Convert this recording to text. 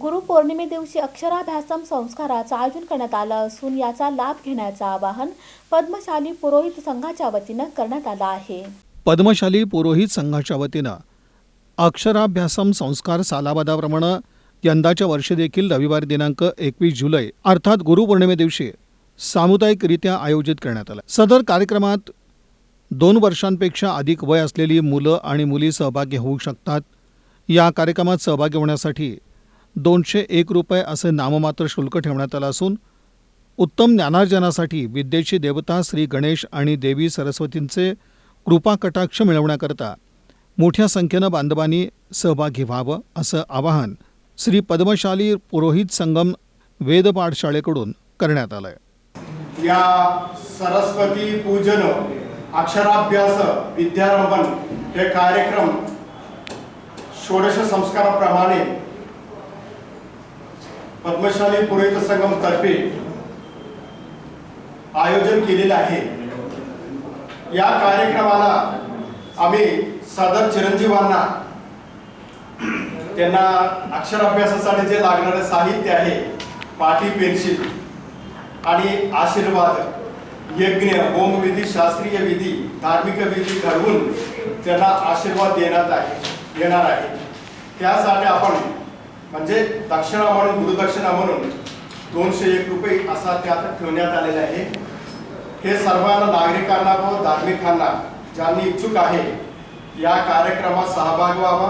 गुरुपौर्णिमे दिवशी अक्षराभ्यासम संस्काराचं आयोजन करण्यात आलं असून याचा लाभ घेण्याचं आवाहन पद्मशाली पुरोहित संघाच्या वतीनं करण्यात आलं आहे. पद्मशाली पुरोहित संघाच्या वतीनं अक्षराभ्यासम संस्कार सालाबादाप्रमाणे यंदाच्या वर्षी देखील रविवार दिनांक एकवीस जुलै अर्थात गुरुपौर्णिमे दिवशी सामुदायिकरित्या आयोजित करण्यात आलं. सदर कार्यक्रमात दोन वर्षांपेक्षा अधिक वय असलेली मुलं आणि मुली सहभागी होऊ शकतात. या कार्यक्रमात सहभागी होण्यासाठी दोनशे एक रुपये असे नाममात्र शुल्क ठेवण्यात आलं असून उत्तम ज्ञानार्जनासाठी विद्येची देवता श्री गणेश आणि देवी सरस्वतींचे कृपा कटाक्ष मिळवण्याकरता मोठ्या संख्येनं बांधवांनी सहभागी व्हावं असं आवाहन श्री पद्मशाली पुरोहित संगम वेद पाठशाळेकडून करण्यात आलं आहे या सरस्वती पूजन अक्षराभ्यास विद्यारंभन हे कार्यक्रम षोडश संस्काराप्रमाणे पद्मशाली पुरोहित संगम तर्फे आयोजन केलेलं आहे. या कार्यक्रमाला आम्ही सदर चिरंजीवांना त्यांना अक्षर अभ्यासासाठी जे लागणारे साहित्य आहे पाठी पेन्सिल आणि आशीर्वाद यज्ञ होमविधी शास्त्रीय विधी धार्मिक विधी घडवून त्यांना आशीर्वाद देण्यात आहे येणार आहे. त्यासाठी आपण म्हणजे दक्षिणा म्हणून गुरुदक्षिणा म्हणून दोनशे एक रुपये असा त्यात ठेवण्यात आलेला आहे. हे सर्वांना नागरिकांना व धार्मिकांना ज्यांनी इच्छुक आहे या कार्यक्रमात सहभाग व्हावा.